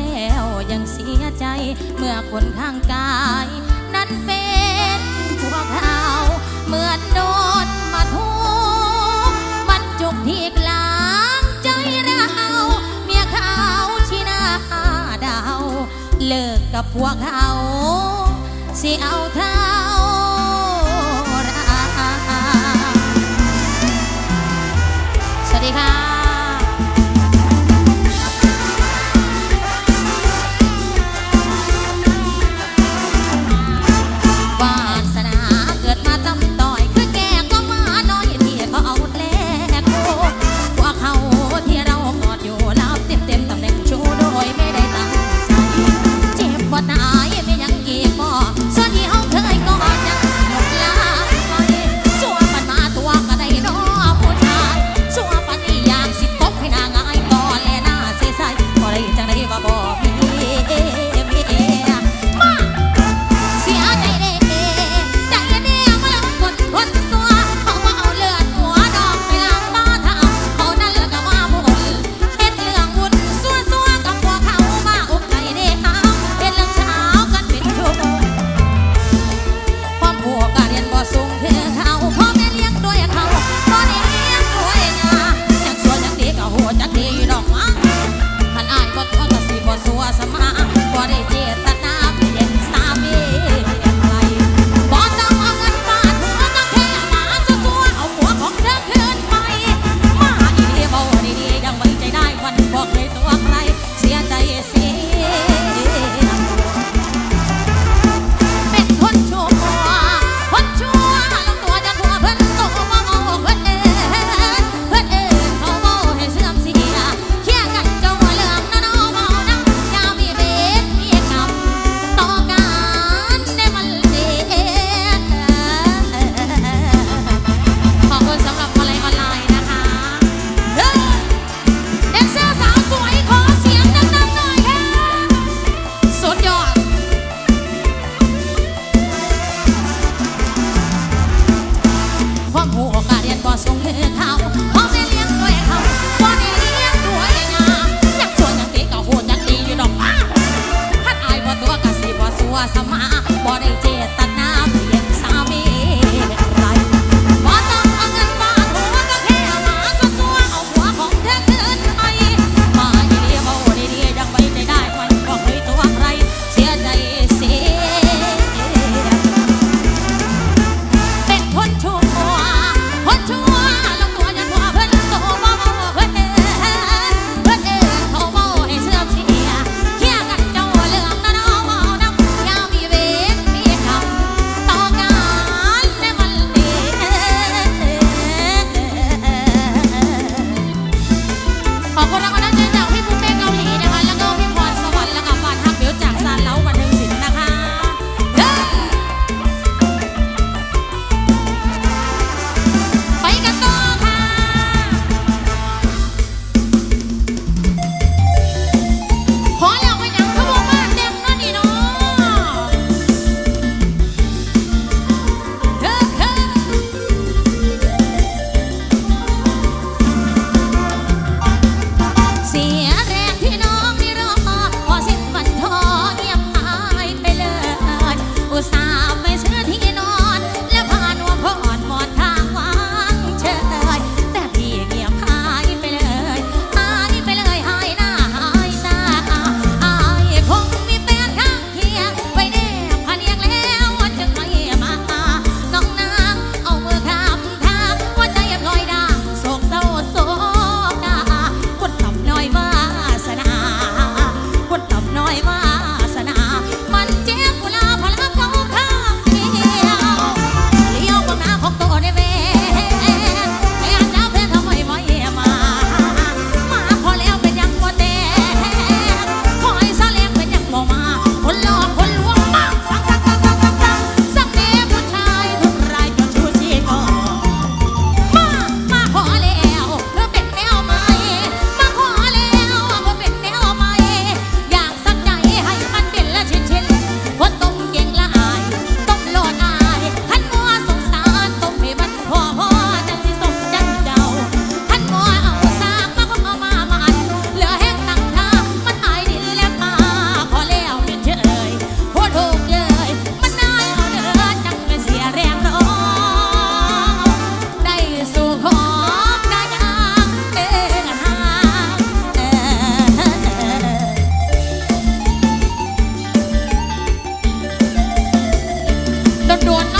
แล้วยังเสียใจ เมื่อคนข้างกาย นั้นเป็นพวกเขาเหมือนโดนมาทุบมันจบที่กลางใจเราเมียเขาชีนาดาวเลิกกับพวกเขาสิเอาเท้าสวัสดีค่ะ Cause I'm หูโกาสเรียนบ่ส่งเหิน don't know.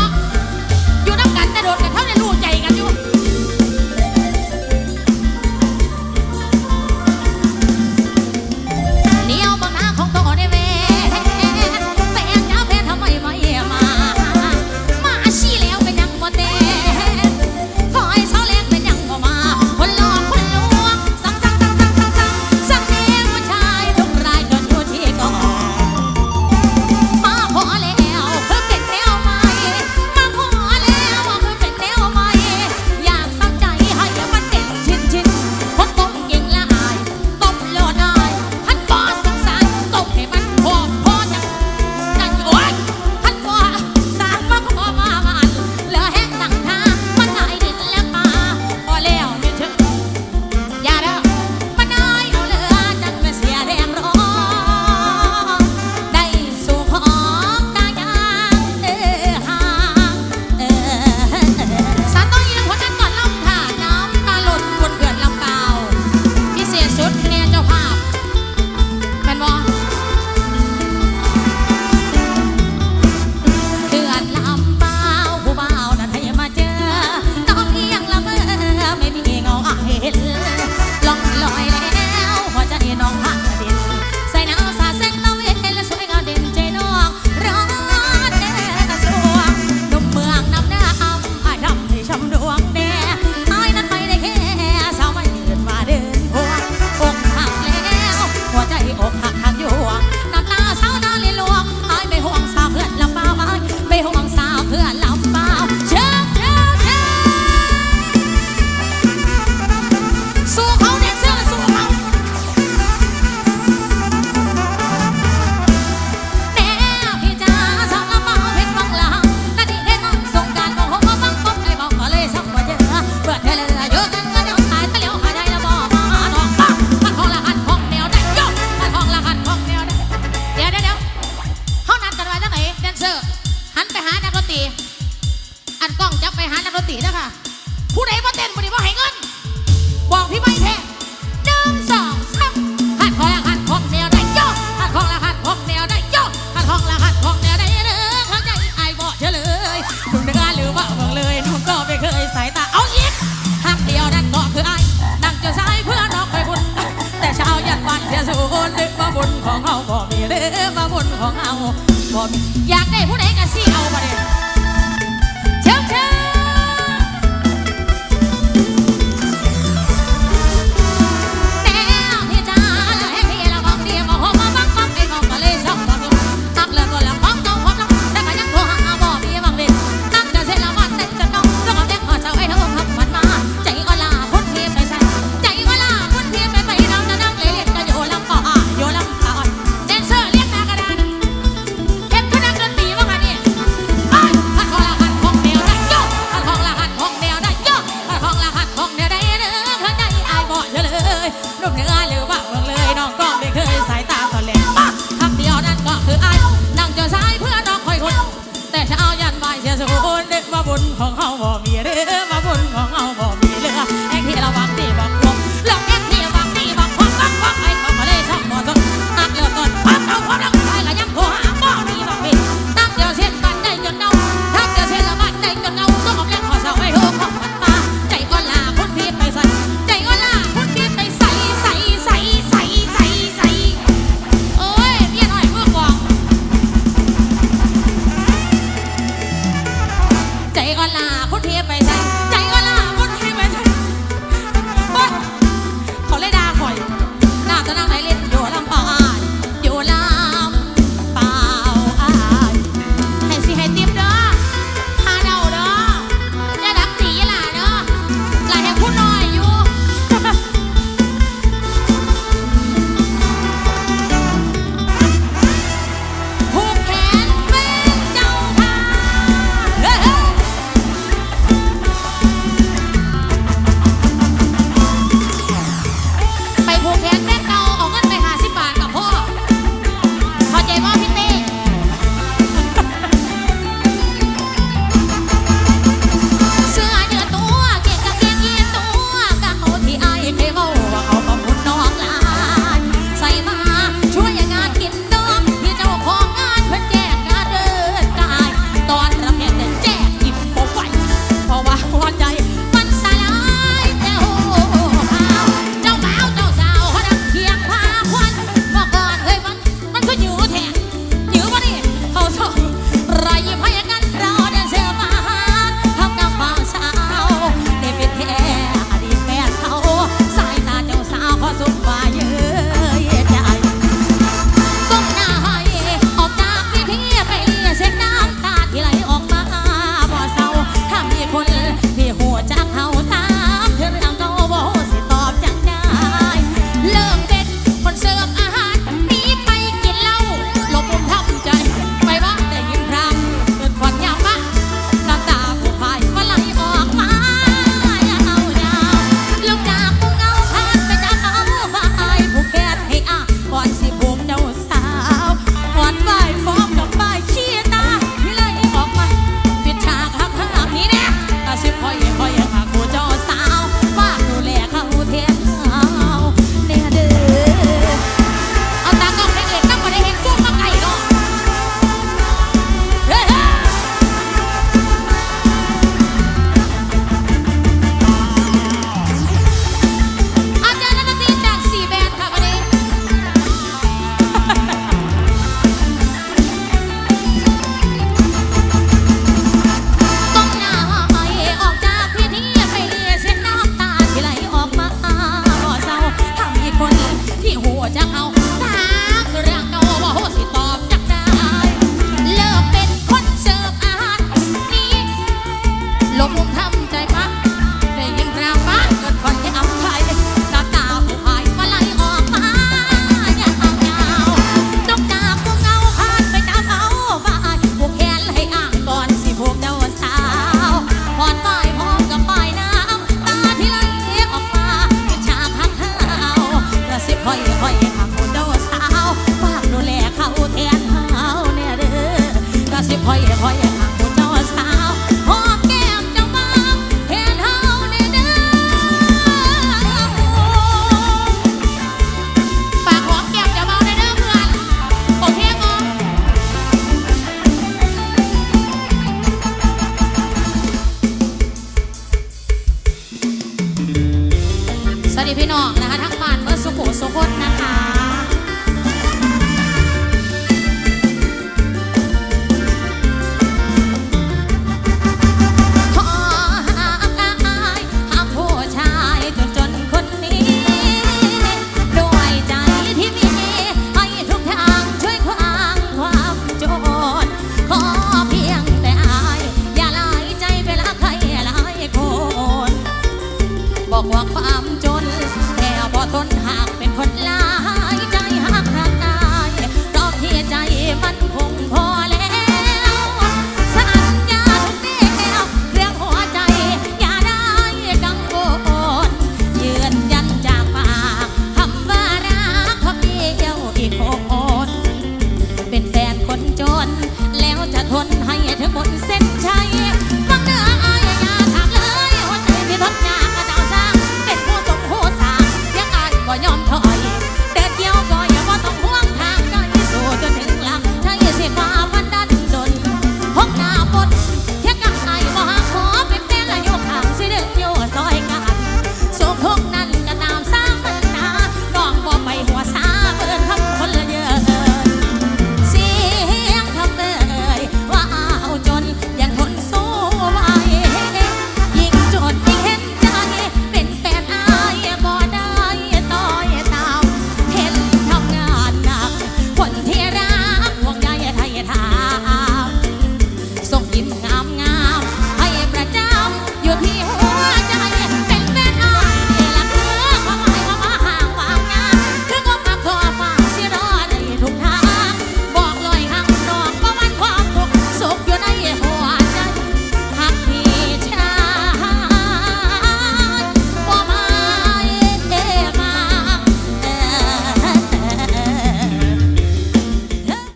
ของเอาบอกอยากได้ผู้ไหนก็สิเอาบ่เลย รูปเนื้อหรือว่า